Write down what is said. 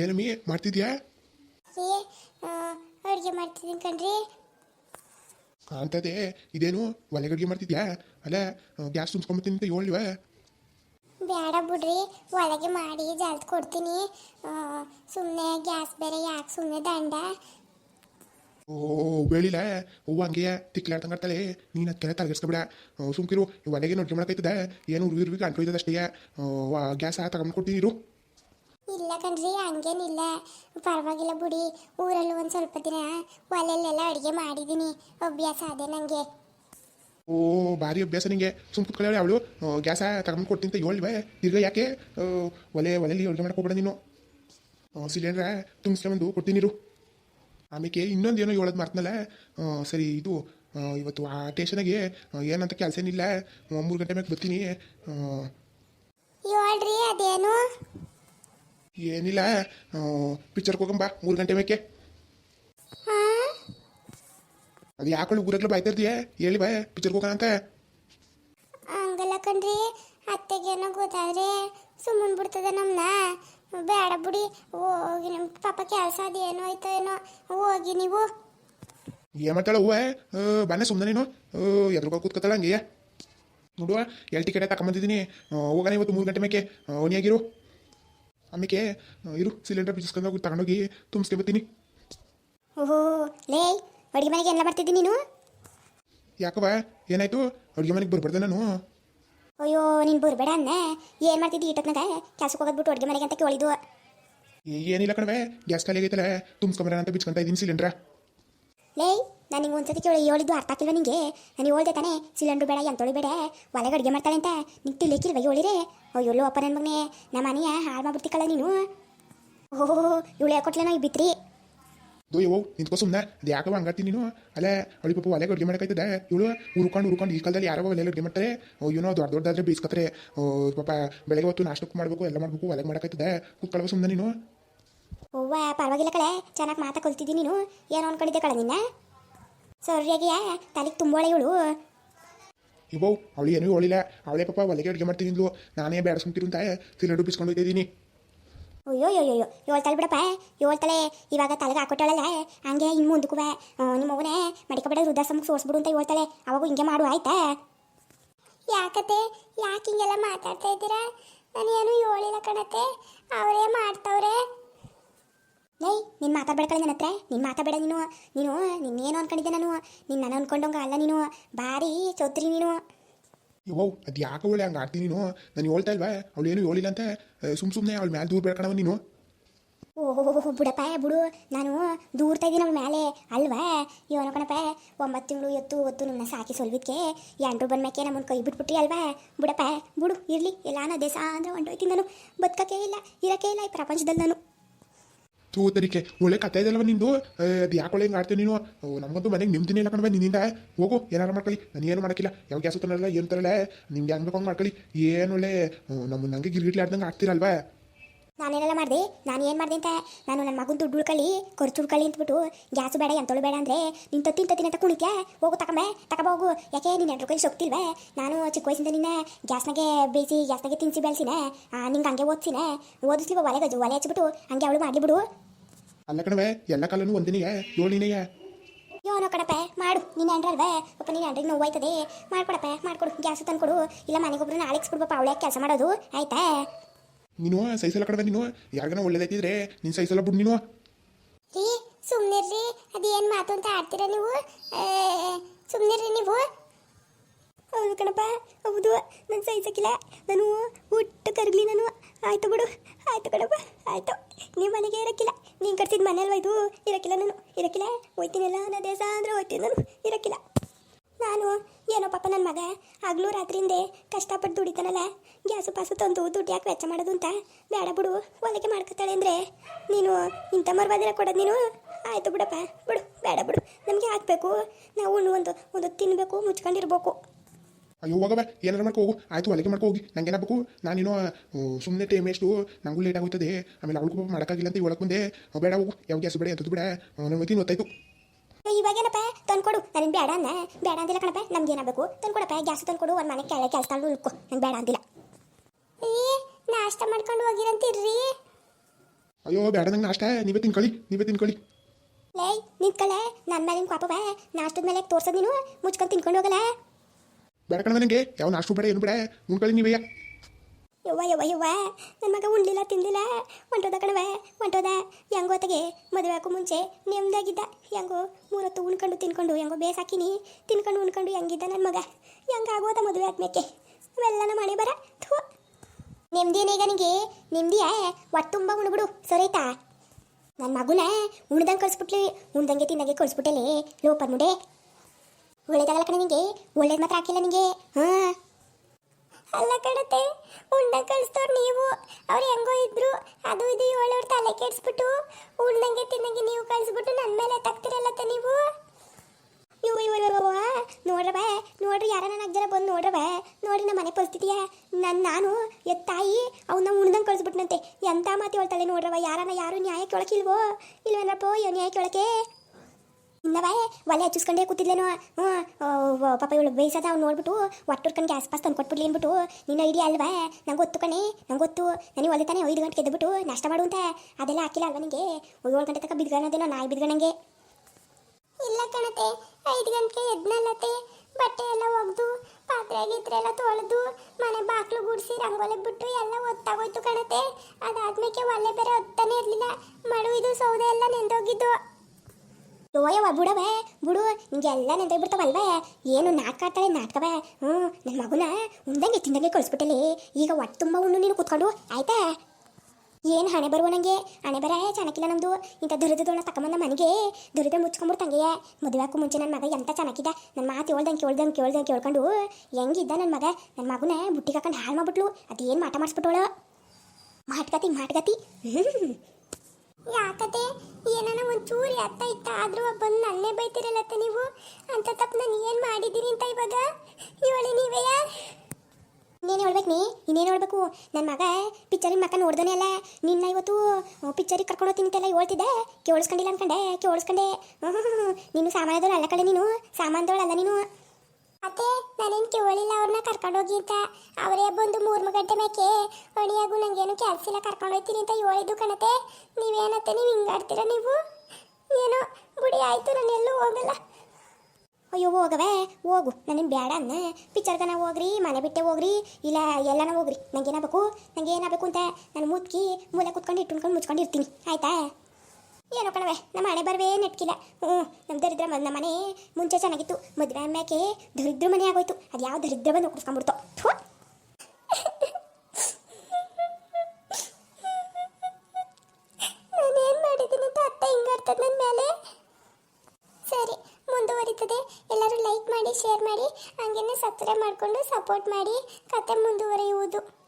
ಏನಮ್ಮಿ ಮಾಡ್ತಿದ್ಯಾ? ಅಡುಗೆ ಮಾಡ್ತಿದ್ದೀನಿ ಕಣ್ರಿ. ಅಂತದೇ ಇದೇನು ಒಲೆಗಡ್ಗೆ ಮಾಡ್ತಿದ್ಯಾ? ಅಲ್ಲ ಗ್ಯಾಸ್ ತುಂಬಿಸ್ಕೊಂಬತ್ತೀನಿ ಅಂತ ಹೇಳಿವ ಬೇಡ ಬಿಡ್ರಿ ಒಳಗೆ ಮಾಡಿ ಜಲ್ದಿ ಕೊಡ್ತೀನಿ. ಸುಮ್ಮನೆ ಗ್ಯಾಸ್ ಬೇರೆ ಯಾಕೆ ಸುಮ್ಮನೆ ದಂಡ? ಓ ಬೇಳಿಲ್ಲ ಹೂವು ಹಂಗೆಯ ತಿಕ್ಲಾಡ್ದಂಗೆ ಆಡ್ತಾಳೆ ನೀನು ಕೆಳ ತಲೆಗೆಡ್ಸ್ಕೊಬೇಡ ಸುಮ್ಕಿರು ಒಲೆಗೆ ನೋಡ್ಕೆ ಮಾಡಕೈತದ ಏನು ಉರ್ವಿ ಉರ್ವಿ ಅಷ್ಟೇ. ಗ್ಯಾಸ್ ಆ ತಗೊಂಡು ಕೊಡ್ತೀನಿ ಇರು. ಇಲ್ಲ ಕಣ್ರಿ ಹಂಗೇನಿಲ್ಲ. ಪರವಾಗಿಲ್ಲ ಬಿಡಿ ಊರಲ್ಲಿ ಒಂದು ಸ್ವಲ್ಪ ದಿನ ಒಲೆಯಲ್ಲೆಲ್ಲ ಅಡುಗೆ ಮಾಡಿದ್ದೀನಿ. ಅಭ್ಯಾಸ ಅದೇ ನನಗೆ ಓ ಭಾರಿ ಅಭ್ಯಾಸ ನಿಂಗೆ. ಸುಮ್ ಕುತ್ಕೊಳ್ಳಿ ಅವಳು. ಗ್ಯಾಸ ತಗೊಂಡು ಕೊಡ್ತೀನಿ ಹೇಳಿವೆ ತಿರ್ಗ ಯಾಕೆ? ಆ, ಒಲೆ ಒಲೆಯಲ್ಲಿ ಅಡುಗೆ ಮಾಡ್ಕೊಬೇಡ ನೀನು. ಸಿಲಿಂಡ್ರ ತುಂಬಿಸ್ಕೊಂಬಂದು ಕೊಡ್ತೀನಿ ಇರು. ಆಮೇಲೆ ಇನ್ನೊಂದು ಏನೋ ಹೇಳೋದು ಮಾಡ್ತಾನಲ್ಲ ಸರಿ ಇದು ಆ, ಇವತ್ತು ಆ ಸ್ಟೇಷನಾಗೆ ಏನಂತ ಕೆಲಸ ಏನಿಲ್ಲ ಮೂರು ಗಂಟೆ ಮೇಲೆ ಬರ್ತೀನಿ. ಆ, ಹೇಳ್ರಿ ಅದೇನು? ಏನಿಲ್ಲ ಪಿಕ್ಚರ್ಗೆ ಹೋಗಂಬ ಮೂರು ಗಂಟೆ ಮೇಕೆ. ಹಾಂ? ಅದು ಯಾಕಳು ಊರಾಗ್ಲೂ ಬಾಯ್ತಾ ಇರ್ತೀಯ ಹೇಳಿ ಬಾ ಪಿಕ್ಚರ್ಗೆ ಹೋಗೋಣ ಅಂತ. ಹಂಗಲ್ಲ ಕಣ್ರಿ ಅತ್ತೆಗೇನೋ ಗೊತ್ತಾದ್ರೆ ಸುಮ್ಮನೆ ಬಿಡ್ತದೆ ನಮ್ಮನ್ನ ಬೇಡ ಬಿಡಿ ಹೋಗಿ ನಮ್ಮ ಪಾಪ ಕೆಲಸ ಏನೋ ಆಯ್ತೋ ಏನೋ ಹೋಗಿ ನೀವು. ಏನು ಮಾಡ್ತಾಳ ಹೂವ ಬಾನೆ ಸುಮ್ಮನೆ ನೀನು. ಎದ್ರುಗ ಕೂತ್ಕೊತಾಳೆ ಹಂಗೆ ನೋಡುವ ಎಲ್ ಟಿಕೆಟ್ ತಗೊಂಬಂದಿದ್ದೀನಿ ಹೋಗೋಣ ಇವತ್ತು ಮೂರು ಗಂಟೆ ಮೇಕೆ. ಒನಿಯಾಗಿರು ಆಮೇಲೆ ಇರು ಸಿಲಿಂಡರ್ ಹೋಗಿ ತಗೊಂಡೋಗಿ ತುಂಬಿಸ್ಕೊಂಬತ್ತೀನಿ. ಓಹೋ ಲೇ ಅಡುಗೆ ಮನೆಗೆ ಎಲ್ಲ ಮಾಡ್ತಿದ್ದೀನಿ ನೀನು? ಯಾಕವ ಏನಾಯ್ತು? ಅಡುಗೆ ಮನೆಗೆ ಬರ್ಬಾರ್ದೆ ನಾನು? ಅಯ್ಯೋ ನೀನು ಬರ್ಬೇಡ ಅಂದೆ ಏನು ಮಾಡ್ತಿದ್ದಿ ಇಟ್ಟತ್ನಾಗ? ಕೆಲಸಕ್ಕೆ ಹೋಗೋದು ಬಿಟ್ಟು ಅಡುಗೆ ಮನೆಗೆ ಅಂತ ಕೇಳಿದ್ವು. ಏ- ಏನಿಲ್ಲ ಕಣವೆ ಗ್ಯಾಸ್ ಖಾಲಿ ಆಗೈತಲ್ಲ ತುಂಬಿಸ್ಕೊಂಬರೋಣ ಅಂತ ಬಿಚ್ಕೊಂತ ಇದ್ದೀನಿ ಸಿಲಿಂಡ್ರ ಲೇ ನಾನು ನಿಂಗೆ ಒಂದ್ಸತಿ ಕೇಳಿ ಹೇಳಿದ್ದು ಅರ್ಥ ಆಗ್ತಿಲ್ವ ನಿಂಗೆ? ನಾನು ಹೇಳ್ದೆ ತಾನೆ ಸಿಲಿಂಡ್ರು ಬೇಡ ಎಂತೊಳಿ ಬೇಡ ಒಲೆಗೆ ಅಡುಗೆ ಮಾಡ್ತಾಳೆ ಅಂತ. ನಿಂಗೆ ತಿಳಿಕಿಲ್ವ ಹೇಳಿರೆ ಅಯ್ಯೋ ಅಪ್ಪ ನನ್ನ ಮಗನೇ ನಮ್ಮ ಮನೆಯ ಹಾಳು ಮಾಡ್ಬಿಡ್ತಿಕ್ಕಲ್ಲ ನೀನು? ಓಹೋ ಇವಳು ಯಾಕೊಟ್ಲೇನೋ ಈ ಬಿತ್ರಿ? ದೋ ಯವ್ವ ನಿಂತ್ಕೋ ಸುಮ್ಮನೆ ಅದು ಯಾಕವ ಹಂಗಾಡ್ತೀನಿ ನೀನು? ಅಲ್ಲ ಅವಳಿ ಪಾಪ ಒಲೆಗೆ ಅಡುಗೆ ಮಾಡಕೈತದ ಇವಳು ಉರ್ಕೊಂಡು ಉರ್ಕೊಂಡು ಈ ಕಾಲದಲ್ಲಿ ಯಾರೋ ಒಲೆ ಅಡುಗೆ ಮಾಡ್ತಾರೆ. ಏನೋ ದೊಡ್ಡ ದೊಡ್ಡದಾದ್ರೆ ಬೇಯಿಸ್ಕೊತಾರೆ ಪಾಪ ಬೆಳಗ್ಗೆ ಹೊತ್ತು ನಾಷ್ಟಕ್ಕೆ ಮಾಡಬೇಕು ಎಲ್ಲ ಮಾಡಬೇಕು ಒಲೆಗೆ ಮಾಡಕೈತದ ಕೂತ್ಕೊಳ್ಳೋ ಸುಮ್ಮನೆ ನೀನು. ಓವ್ವ ಪರವಾಗಿಲ್ಲ ಕಳೆ. ಚೆನ್ನಾಗಿ ಮಾತಾ ಕಲ್ತಿದ್ದೀನಿ ನೀನು. ಏನು ಅನ್ಕೊಂಡಿದ್ದೆ ಕಳೆ ನಿನ್ನ? ಸರಿಯಾಗಿಯಾ ತಲೆಗೆ ತುಂಬೋಳೆ ಇವಳು. ಇವೋ ಅವಳು ಏನೂ ಹೇಳಿಲ್ಲ ಅವಳೇ ಪಾಪ ಒಲೆಗೆ ಅಡುಗೆ ಮಾಡ್ತೀನಿ ನಾನೇ ಬೇಡ ಸುಮ್ತಿರು ಅಂತ ಸಿಲಿಂಡರ್ ಬಿಸ್ಕೊಂಡು ಹೋಗ್ತಾ ಇದ್ದೀನಿ ಅಯ್ಯೋ ಅಯ್ಯೋ ಅಯ್ಯೋ ತಲೆ ಬಿಡಪ್ಪ ಏಳ್ತಾಳೆ ಇವಾಗ ತಲೆಗೆ ಹಾಕೊಟ್ಟಳಲ್ಲ ಹಂಗೆ ಇನ್ನು ಮುಂದಕ್ಕೂ ನಿಮ್ಮ ಮಗನೇ ಮಡಿಕಬೇಡ ವೃದ್ಧಾಶ್ರಮಕ್ಕೆ ಸೋರಿಸ್ಬಿಡು ಅಂತ ಹೇಳ್ತಾಳೆ ಅವಾಗೂ ಹಿಂಗೆ ಮಾಡು ಆಯ್ತಾ? ಯಾಕತೆ ಯಾಕೆ ಹಿಂಗೆಲ್ಲ ಮಾತಾಡ್ತಾ ಇದ್ದೀರಾ? ನಾನು ಏನು ಹೇಳಿಲ್ಲ ಕಣತೆ ಅವರೇ ಮಾಡ್ತವ್ರೆ. ಲೈ ನೀನು ಮಾತಾಡ್ಬೇಡ ಕಳೆ ನನ್ನ ಹತ್ರ. ನೀನು ಮಾತಾಡಬೇಡ ನೀನು. ನೀನು ನಿನ್ನೇನು ಅನ್ಕೊಂಡಿದ್ದೆ ನಾನು? ನೀನು ನಾನು ಅನ್ಕೊಂಡಂಗ ಅಲ್ಲ ನೀನು. ಭಾರಿ ಚೌತ್ರಿ ನೀನು. ಯೋ ಅದು ಯಾಕೆ ಒಳ್ಳೆ ಹಂಗೆ ಆಡ್ತೀನಿ ನೀನು? ನಾನು ಹೇಳ್ತಾ ಇಲ್ವಾ? ಅವಳು ಏನು ಹೇಳಿಲ್ಲ ಅಂತ? ಸುಮ್ ಸುಮ್ಮನೆ ಅವಳ ಮೇಲೆ ದೂರ ಬೇಡ್ಕಣವ ನೀನು. ಓಹೋ ಬಿಡಪ್ಪ ಬಿಡು. ನಾನು ದೂರ್ತಾ ಇದ್ದೀನಿ ಅವಳ ಮೇಲೆ ಅಲ್ವಾ? ಇವನು ಅನ್ಕೊಣಪ್ಪ ಒಂಬತ್ತು ತಿಂಗಳು ಎತ್ತು ಒತ್ತು ನನ್ನ ಸಾಕಿ ಸೊಲ್ವಿದ್ಕೆ. ಎಂಟ್ರು ಬಂದ್ಮೇಕೆ ನಮ್ಮನ್ನು ಕೈ ಬಿಟ್ಬಿಟ್ರಿ ಅಲ್ವಾ? ಬಿಡಪ್ಪ ಬಿಡು ಇರಲಿ. ಎಲ್ಲಾನ ದೇಶ ಅಂದ್ರೆ ಹೊಂಟೋಯ್ತೀನಿ ನಾನು. ಬದುಕಕ್ಕೆ ಇಲ್ಲ ಇರೋಕ್ಕೆ ಇಲ್ಲ ಈ ಪ್ರಪಂಚದಲ್ಲಿ ನಾನು. ತೂ ತರಿಕೆ ಒಳ್ಳೆ ಕತೆ ಇದಲ್ವ ನಿಂದು ಅದು ಯಾಕೆ ಒಳ್ಳೆ ಹಿಂಗೆ ಆಡ್ತೀನಿ ನೀನು ನಮಗಂತೂ ಮನೆಗೆ ನಿಮ್ದಿನೇ ಇಲ್ಲ ಕಣವೆ ನಿನ್ನಿಂದ ಹೋಗು ಏನಾರು ಮಾಡ್ಕೊಳ್ಳಿ ನಾನು ಏನು ಮಾಡೋಕ್ಕಿಲ್ಲ ಯಾವ ಗ್ಯಾಸ್ ತರಲ್ಲ ಏನು ತರಲ್ಲ ನಿಮ್ಗೆ ಹೆಂಗೆ ಬೇಕು ಹಂಗೆ ಮಾಡ್ಕೊಳ್ಳಿ ಏನು ಒಳ್ಳೆ ನಮ್ಮ ನಂಗೆ ಗಿರ್ಗಿಟ್ಲಿ ಆಡ್ದಂಗೆ ಆಡ್ತೀರಲ್ವಾ ನಾನೇನೆಲ್ಲ ಮಾಡಿದೆ? ನಾನು ಏನು ಮಾಡಿದೆ ಅಂತ? ನಾನು ನನ್ನ ಮಗನ ದುಡ್ಡು ಉಳ್ಕೊಳ್ಳಿ ಖರ್ಚು ಉಳ್ಕೊಳ್ಳಿ ಅಂತಬಿಟ್ಟು ಗ್ಯಾಸ್ ಬೇಡ ಎಂತಳು ಬೇಡ ಅಂದರೆ ನೀನು ತತ್ತಿನ ತತ್ತಿನ ಅಂತ ಕುಣಿತ್ಯಾ? ಹೋಗು ತಕೊಂಬೆ ತಗೊಂಬ ಹೋಗು. ಯಾಕೆ ನೀನು ಎರಡು ಕೈ ಶಕ್ತಿಲ್ವೇ? ನಾನು ಚಿಕ್ಕ ವಯಸ್ಸಿಂದ ನಿನ್ನ ಗ್ಯಾಸ್ನಾಗೆ ಬೇಯಿಸಿ ಗ್ಯಾಸ್ನಾಗೆ ತಿನ್ಸಿ ಬೆಳೆಸಿನೆ. ನಿಂಗೆ ಹಂಗೆ ಓದ್ಸಿನೆ. ಓದಿಸ್ಲಿವ ಒಲೆ ಗಜು ಒಲೆ ಹಚ್ಬಿಟ್ಟು ಹಂಗೆ ಅವಳು ಮಾಡಲಿ ಬಿಡು. ಅಲ್ಲ ಕಣವೆ ಎಲ್ಲ ಕಾಲನು ಒಂದಿನಿಗೆ ಯೋ ಯೋನೋ ಕಣಪ್ಪ ಮಾಡು. ನೀನು ಅಂಡ್ರಲ್ವೇ ಪಪ್ಪ ನೀನು ಅಂಡ್ರಿಗೆ ನೋವು ಆಯ್ತದೆ ಮಾಡ್ಕೊಡಪ್ಪ ಮಾಡ್ಕೊಡು. ಗ್ಯಾಸ್ ತಂದ್ಕೊಡು. ಇಲ್ಲ ಮನೆಗೊಬ್ರು ನಾಳೆಗೆ ಬಿಡ್ಬಪ್ಪ ಅವಳೆ ಕೆಲಸ ಮಾಡೋದು. ಆಯ್ತಾ? ನೀನು ಸೈಸಲ್ಲ ಕಣವೆ ನೀನು ಯಾರಿಗಾನ ಒಳ್ಳೇದೈತಿದ್ರೆ ನೀನು ಸೈಸಲ್ಲ ಬಿಡು ನೀನು ರೀ ಸುಮ್ಮನಿರ್ರಿ ಅದೇನು ಮಾತು ಅಂತ ಆಡ್ತೀರಾ ನೀವು? ಸುಮ್ಮನಿರ್ರಿ ನೀವು. ಹೌದು ಕಣಪ್ಪ, ಹೌದು ನಾನು ಸಹಿಸಕ್ಕಿಲ್ಲ ನಾನು ಹುಟ್ಟು ಕರಗ್ಲಿ ನಾನು. ಆಯ್ತು ಬಿಡು, ಆಯ್ತು ಕಣಪ್ಪ, ಆಯ್ತು. ನೀವು ಮನೆಗೆ ಇರಕ್ಕಿಲ್ಲ. ನೀನು ಕಟ್ಸಿದ ಮನೆ ಇದು? ಇರಕ್ಕಿಲ್ಲ ನಾನು. ಇರಕ್ಕಿಲ್ಲ. ಹೋಯ್ತೀನಲ್ಲ ನಾ ದೇಶ ಅಂದ್ರೆ ಹೋಯ್ತೀನಿ ನಾನು. ಇರಕ್ಕಿಲ್ಲ. ನಾನು ಏನೋ ಪಾಪ ನನ್ನ ಮಗ. ಹಗಲು ರಾತ್ರಿಯಿಂದೆ ಕಷ್ಟಪಟ್ಟು ದುಡಿತಾನಲ್ಲ. ಗ್ಯಾಸು ಪಾಸು ತಂದು ದುಡ್ಡು ಯಾಕೆ ವೆಚ್ಚ ಮಾಡೋದು ಅಂತ. ಬೇಡ ಬಿಡು ಹೊಲಿಗೆ ಮಾಡ್ಕೊತಾಳೆ ಅಂದರೆ. ನೀನು ಇಂಥ ಮರ್ವಾದಿರ ಕೊಡೋದು ನೀನು? ಆಯಿತು ಬಿಡಪ್ಪ, ಬಿಡು, ಬೇಡ ಬಿಡು. ನಮಗೆ ಹಾಕಬೇಕು ನಾವು ಒಂದು ಒಂದು ತಿನ್ನಬೇಕು ಮುಚ್ಕೊಂಡಿರ್ಬೇಕು. ಅಯ್ಯೋ ಹೋಗವ ಏನಾರು ಮಾಡ್ಕೊ ಹೋಗು. ಆಯ್ತು ಹೊಲಿಗೆ ಮಾಡ್ಕೊ ಹೋಗಿ. ನಂಗೆ ಏನಾಗಬೇಕು ನಾನೇನೋ ಸುಮ್ಮನೆ ಟೈಮ್ ಎಷ್ಟು ನಂಗೂ ಲೇಟ್ ಆಗುತ್ತದೆ ಆಮೇಲೆ ಅವಳಿಗೂ ಮಾಡೋಕ್ಕಾಗಿಲ್ಲ ಅಂತ ಇವಳಕ್ಕೆ ಮುಂದೆ ಬೇಡ ಹೋಗು. ಯಾವ ಗ್ಯಾಸ್ ಬೇಡ ಎದ್ದು ಬೇಡ. ಮತ್ತೀನಿ ಗೊತ್ತಾಯ್ತು. ಇವಾಗೇನಪ್ಪ? ತಂದ್ಕೊಡು. ನನಗೆ ಬೇಡ ಅಂದ. ಬೇಡ ಅಂದಿಲ್ಲ ಕಣಪ್ಪ. ನಮ್ಗೆ ಏನಾಗಬೇಕು? ತಂದ್ಕೊಡಪ್ಪ. ಗ್ಯಾಸ್ ತಂದ್ಕೊಡು. ಒಂದು ಮನೆ ಕೆಳ ಕೆಲಸ ಉಳ್ಕೊ. ನಂಗೆ ಬೇಡ ಅಂದಿಲ್ಲ. ಏ ನಾಷ್ಟ ಮಾಡ್ಕೊಂಡು ಹೋಗಿರಂತೀರ್ರಿ. ಅಯ್ಯೋ ಬೇಡ ನಂಗೆ ನಾಷ್ಟ. ನೀವೇ ತಿನ್ಕೊಳ್ಳಿ. ನೀವೇ ತಿನ್ಕೊಳ್ಳಿ. ಲೇ ನಿಂತ್ಕಳೆ ನನ್ನ ಮೇಲೆ ಪಾಪವ ನಾಷ್ಟದ ಮೇಲೆ ತೋರ್ಸೋದು ನೀನು. ಮುಚ್ಕೊಂಡು ತಿನ್ಕೊಂಡು ಹೋಗಲ್ಲ ಬೇಡ ಕಣವ ನನಗೆ ಯಾವ ನಾಷ್ಟು ಬೇಡ ಏನು ಬೇಡ. ಉಣ್ಕೊಳ್ಳಿ ನೀವೇ. ಯವ್ವ ಯವ್ವ ಯವ್ವ ನನ್ನ ಮಗ ಉಣ್ಲಿಲ್ಲ, ತಿಂದಿಲ್ಲ. ಹೊಂಟೋದ ಕಣವೆ ಹೊಂಟೋದ ಹೆಂಗೋ ತಗೆ, ಮದುವೆ ಹಾಕೋ ಮುಂಚೆ ನೆಮ್ಮದಾಗಿದ್ದ ಹೆಂಗೋ ಮೂರೊತ್ತು ಉಣ್ಕೊಂಡು, ತಿನ್ಕೊಂಡು, ಹೆಂಗೋ ಬೇಸಾಕಿನಿ. ತಿನ್ಕೊಂಡು, ಉಣ್ಕೊಂಡು ಹೆಂಗಿದ್ದ ನನ್ನ ಮಗ. ಹೆಂಗಾಗೋದ ಮದುವೆ ಆದ್ಮೇಕೆ? ನಮ್ಮ ಮನೆ ಬರ. ಥೂ. ನೆಮ್ಮದಿನೇ ಈಗ ನಿಂಗೆ? ನೆಮ್ಮದಿಯ ತುಂಬ ಉಣ್ಬಿಡು. ಸರಿತಾ? ನನ್ನ ಮಗುನ ಉಣ್ದಂಗೆ ಕಳಿಸ್ಬಿಟ್ಲಿ, ಉಣ್ದಂಗೆ ತಿನ್ನಂಗೆ ಕಳಿಸ್ಬಿಟ್ಟಲೆ. ಲೋಪರ್ ಮುಡೆ. ಒಳ್ಳೇದಾಗಲ್ಲ ಕಣ ನಿಂಗೆ. ಒಳ್ಳೇದು ಮಾತ್ರ ಹಾಕಿಲ್ಲ ನಿಂಗೆ. ಹಾಂ. ಅಲ್ಲ ಕಣತೆ ಉಂಡ ಕಳಿಸ್ತವ್ರು ನೀವು ಅವ್ರು ಹೆಂಗೋ ಇದ್ರು ಅದು ಇದು ಏಳವ್ರ ತಲೆ ಕೆಡಿಸ್ಬಿಟ್ಟು ಉಣ್ಣಂಗೆ ತಿನ್ನಂಗೆ ನೀವು ಕಳಿಸ್ಬಿಟ್ಟು ನನ್ನ ಮೇಲೆ ತಗ್ತಿರಲ್ಲತ್ತೆ ನೀವು? ಇವ ಇವ ನೋಡ್ರವ ನೋಡ್ರಿ, ಯಾರ ನಾಲ್ಕು ಜನ ಬಂದು ನೋಡ್ರವ ನೋಡಿ ನಮ್ಮ ಮನೆ ಪರಿಸ್ಥಿತಿಯ ನನ್ನ ನಾನು ಎತ್ತಾಯಿ ಅವನ್ನ ಉಣ್ದಂಗೆ ಕಳಿಸ್ಬಿಟ್ನಂತೆ. ಎಂಥ ಮಾತು ಹೇಳ್ತಾಳೆ ನೋಡ್ರವ ಯಾರನ್ನ ಯಾರು ನ್ಯಾಯ ಕೇಳಕ್ಕಿಲ್ವೋ ಇಲ್ವೇನಪ್ಪ ನ್ಯಾಯ ಕೇಳಕ್ಕೆ ಇನ್ನವ ಒಲೆ ಹಚ್ಚಿಸ್ಕೊಂಡೇ ಕೂತಿದ್ಲೇನೋ. ಹ್ಞೂ ಪಾಪ ಇವಳು ಬೇಯಿಸದ, ಅವ್ನು ನೋಡ್ಬಿಟ್ಟು ಒಟ್ಟು ಕಂಗೆ ಆಸ್ಪಾಸ್ ತಂದು ಕೊಟ್ಬಿಡ್ಲಿ ಅಂದ್ಬಿಟ್ಟು, ನೀನು ಐಡಿಯಾ ಅಲ್ವಾ? ನಂಗೆ ಗೊತ್ತು ಕಣೆ, ನಂಗೆ ಗೊತ್ತು. ನನಗೆ ಒಲೆ ತಾನೆ ಐದು ಗಂಟೆಗೆ ಎದ್ಬಿಟ್ಟು ನಷ್ಟ ಮಾಡು ಅಂತ. ಅದೆಲ್ಲ ಹಾಕಿಲ್ಲ ಅಲ್ವಾ ನನಗೆ ಏಳು ಗಂಟೆ ತನಕ ಬಿದ್ಗಣದೇನೋ ನಾಯಿ ಬಿದ್ಗಣಂಗೆ ಇಲ್ಲ ಕಣತೆ, ಐದು ಗಂಟೆಗೆ ಎದ್ನಲ್ಲತೆ ಬಟ್ಟೆ ಎಲ್ಲ ಒಗ್ದು ಪಾತ್ರೆ ಗೀತ್ರೆ ಎಲ್ಲ ತೊಳೆದು, ಮನೆ ಬಾಕ್ಲು ಗುಡಿಸಿ, ರಂಗೋಲೆ ಬಿಟ್ಟು ಎಲ್ಲ ಒತ್ತಾಗೋಯ್ತು ಕಣತೆ. ಅದಾದ್ಮೇಲೆ ಒಲೆ ಬೇರೆ ಒತ್ತಾನೆ ಇರಲಿಲ್ಲ. ಮಡು, ಇದು ಸೌದೆ ಎಲ್ಲ ನೆಂದೋಗಿದ್ದು. ಓಯವ್ವ ಬಿಡವೆ ಬಿಡು ನಿಂಗೆಲ್ಲ ನೆಂದೋಗ್ಬಿಡ್ತಾವಲ್ವೇ ಏನು ನಾಟಕ ಆಡ್ತಾಳೆ ನಾಟಕವೇ? ಹ್ಞೂ ನನ್ನ ಮಗುನ ಉಂದಂಗೆ ತಿಂದಂಗೆ ಕಳಿಸ್ಬಿಟ್ಟಲಿ. ಈಗ ಒಟ್ಟು ತುಂಬ ಉಣ್ಣು ನೀನು ಕುತ್ಕೊಂಡು, ಆಯ್ತಾ? ಏನು ಹಣೆ ಬರುವ ನನಗೆ ಹಣೆ ಬರ ಚೆನ್ನಾಗಿಲ್ಲ ನಮ್ಮದು ಇಂಥ ದುರಿದೋಣ ತಕ್ಕಂಬಂದ ಮನೆಗೆ ದುರಿದ ಮುಚ್ಕೊಂಬಿಟ್ಟು ಮದುವೆಕ್ಕೂ ಮುಂಚೆ ನನ್ನ ಮಗ ಎಂತ ಚೆನ್ನಾಗಿದ್ದ ನನ್ನ ಮಾತು ಹೇಳ್ದಂಗೆ ಕೇಳ್ದಂಗೆ ಕೇಳ್ದಂಗೆ ಕೇಳ್ಕೊಂಡು ಹೆಂಗಿದ್ದ ನನ್ನ ಮಗ? ನನ್ನ ಮಗುನ ಬುಟ್ಟಿಗೆ ಹಾಕೊಂಡು ಹಾಳು ಮಾಡ್ಬಿಟ್ಲು. ಅದೇನು ಮಾಟ ಮಾಡಿಸ್ಬಿಟ್ಟೋಳು ಮಾಟ್ಗತಿ ಮಾಟ್ಗತಿ. ಹ್ಞೂ ಯಾಕತೆ? ಏನನ ಒಂಚೂರು ಅತ್ತ ಇತ್ತ ಆದ್ರೂ ಬಂದು ನನ್ನೇ ಬೈತಿರಲ್ಲತ್ತೆ ನೀವು? ಅಂತ ತಪ್ಪು ನಾನು ಏನು ಮಾಡಿದ್ದೀನಿ ಅಂತ ಇವಾಗ? ಇವಳಿ ನೀವೇ ಇನ್ನೇನು ಹೇಳ್ಬೇಕು ನೀ, ಇನ್ನೇನು ಹೇಳ್ಬೇಕು? ನನ್ನ ಮಗ ಪಿಚ್ಚರಿನ ಮಕ್ಕ ನೋಡ್ದಾನೆ ಅಲ್ಲ. ನಿನ್ನ ಇವತ್ತು ಪಿಕ್ಚರಿಗೆ ಕರ್ಕೊಂಡು ಹೋಗ್ತೀನಿ ಅಂತೆಲ್ಲ ಹೇಳ್ತಿದ್ದೆ. ಕೇಳಿಸ್ಕೊಂಡಿಲ್ಲ ಅನ್ಕಂಡೆ, ಕೇಳಿಸ್ಕೊಂಡೆ. ಹ್ಞೂ ನೀನು ಸಾಮಾನ್ಯದವಳು ಅಲ್ಲ ಕಡೆ ನೀನು. ಸಾಮಾನ್ಯದವಳು ಅಲ್ಲ ನೀನು. ಅತ್ತೆ ನಾನೇನು ಕೇಳಿಲ್ಲ ಅವ್ರನ್ನ ಕರ್ಕೊಂಡು ಹೋಗಿ ಅಂತ. ಅವರೇ ಬಂದು ಮೂರು ಗಂಟೆ ಮೇಕೆ ಅಣಿಯಾಗು ನಂಗೇನು ಕೆಲಸ ಇಲ್ಲ, ಕರ್ಕೊಂಡು ಹೋಗ್ತೀನಿ ಅಂತ ಹೇಳಿದ್ದು ಕಣತೆ ನೀವೇನತ್ತೆ, ನೀವು ಹಿಂಗಾಡ್ತೀರಾ ನೀವು? ಏನೋ, ಬುಡಿ, ಆಯ್ತು, ನಾನು ಎಲ್ಲೂ ಹೋಗಲ್ಲ. ಅಯ್ಯೋ, ಹೋಗವೆ, ಹೋಗು. ನನಗೆ ಬೇಡ ಅನ್ನ. ಪಿಕ್ಚರ್ಗನ ಹೋಗ್ರಿ, ಮನೆ ಬಿಟ್ಟೆ ಹೋಗ್ರಿ. ಇಲ್ಲ, ಎಲ್ಲನ ಹೋಗ್ರಿ. ನಂಗೆ ಏನಾಗಬೇಕು ನಂಗೆ ಏನಾಗಬೇಕು ಅಂತ ನಾನು ಮುತ್ಕಿ, ಮೂಲೆ ಕುತ್ಕೊಂಡು ಇಟ್ಕೊಂಡು ಮುಚ್ಕೊಂಡು ಇರ್ತೀನಿ ಆಯ್ತಾ? ಏನೋ ಕಣವೆ ನಮ್ಮ ಮನೆ ಬರವೇ ನೆಟ್ಕಿಲ್ಲ. ಹ್ಞೂ, ನಮ್ಮ ದರಿದ್ರ ನಮ್ಮ ಮನೆ ಮುಂಚೆ ಚೆನ್ನಾಗಿತ್ತು. ಮದುವೆ ಅಮ್ಮಕ್ಕೆ ದರಿದ್ರ ಮನೆ ಆಗೋಯ್ತು. ಅದು ಯಾವ ದರಿದ್ರ ಬಂದು ಕುಡ್ಸ್ಕೊಂಡ್ಬಿಡ್ತು ಎಲ್ಲರೂ ಲೈಕ್ ಮಾಡಿ ಶೇರ್ ಮಾಡಿ. ಹಂಗೇನೆ ಸಬ್ಸ್ಕ್ರೈಬ್ ಮಾಡಿಕೊಂಡು ಸಪೋರ್ಟ್ ಮಾಡಿ. ಕತೆ ಮುಂದುವರಿಯುವುದು.